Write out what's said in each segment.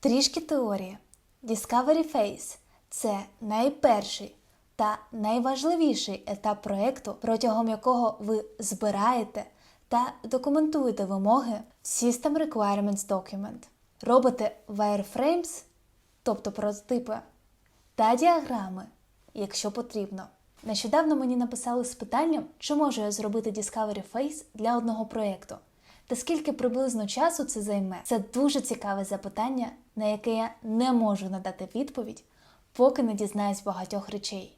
Трішки теорії. Discovery Phase – це найперший та найважливіший етап проєкту, протягом якого ви збираєте та документуєте вимоги в System Requirements Document. Робите wireframes, тобто прототипи, та діаграми, якщо потрібно. Нещодавно мені написали з питанням, чи можу я зробити Discovery Phase для одного проєкту, та скільки приблизно часу це займе. Це дуже цікаве запитання, на яке я не можу надати відповідь, поки не дізнаюсь багатьох речей.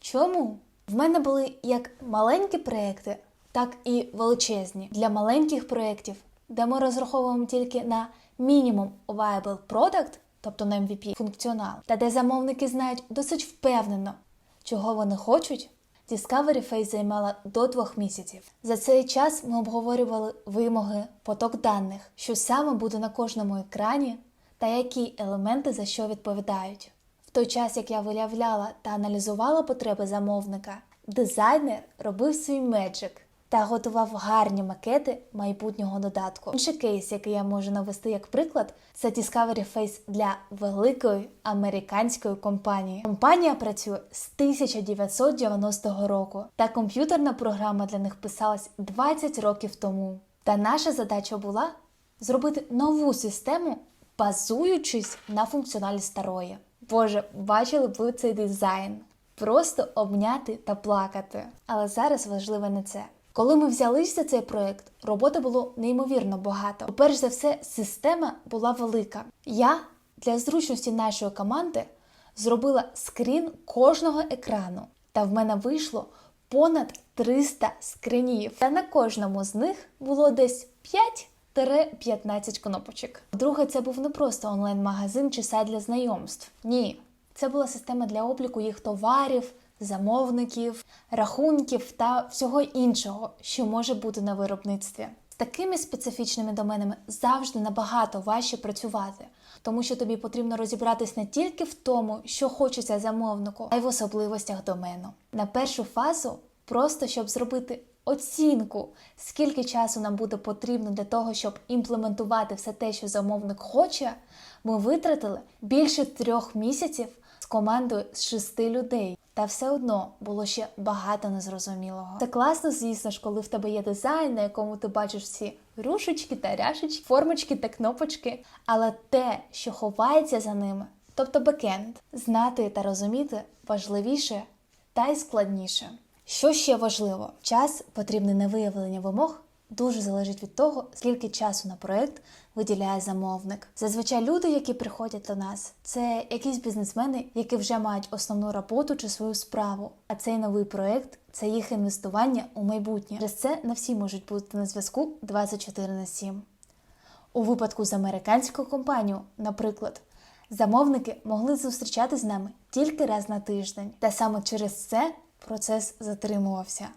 Чому? В мене були як маленькі проєкти, так і величезні. Для маленьких проєктів, де ми розраховуємо тільки на мінімум viable product, тобто на MVP, функціонал, та де замовники знають досить впевнено, чого вони хочуть. Discovery Phase займала до двох місяців. За цей час ми обговорювали вимоги, поток даних, що саме буде на кожному екрані, та які елементи за що відповідають. В той час, як я виявляла та аналізувала потреби замовника, дизайнер робив свій меджик та готував гарні макети майбутнього додатку. Інший кейс, який я можу навести як приклад, це Discovery Phase для великої американської компанії. Компанія працює з 1990 року, та комп'ютерна програма для них писалась 20 років тому. Та наша задача була зробити нову систему, базуючись на функціоналі старої. Боже, бачили б ви цей дизайн. Просто обняти та плакати. Але зараз важливе не це. Коли ми взялися за цей проект, роботи було неймовірно багато. Перш за все, система була велика. Я для зручності нашої команди зробила скрін кожного екрану, та в мене вийшло понад 300 скринів. Та на кожному з них було десь 5-15 кнопочок. Друге, це був не просто онлайн-магазин чи сайт для знайомств. Ні, це була система для обліку їх товарів, замовників, рахунків та всього іншого, що може бути на виробництві. З такими специфічними доменами завжди набагато важче працювати, тому що тобі потрібно розібратись не тільки в тому, що хочеться замовнику, а й в особливостях домену. На першу фазу, просто щоб зробити оцінку, скільки часу нам буде потрібно для того, щоб імплементувати все те, що замовник хоче, ми витратили більше трьох місяців з командою з шести людей. Та все одно було ще багато незрозумілого. Це класно, звісно ж, коли в тебе є дизайн, на якому ти бачиш всі рушечки та ряшечки, формочки та кнопочки. Але те, що ховається за ними, тобто бекенд, знати та розуміти важливіше та й складніше. Що ще важливо, час потрібний на виявлення вимог. Дуже залежить від того, скільки часу на проект виділяє замовник. Зазвичай люди, які приходять до нас, це якісь бізнесмени, які вже мають основну роботу чи свою справу. А цей новий проект це їх інвестування у майбутнє. Через це не всі можуть бути на зв'язку 24 на 7. У випадку з американською компанією, наприклад, замовники могли зустрічати з нами тільки раз на тиждень, та саме через це процес затримувався.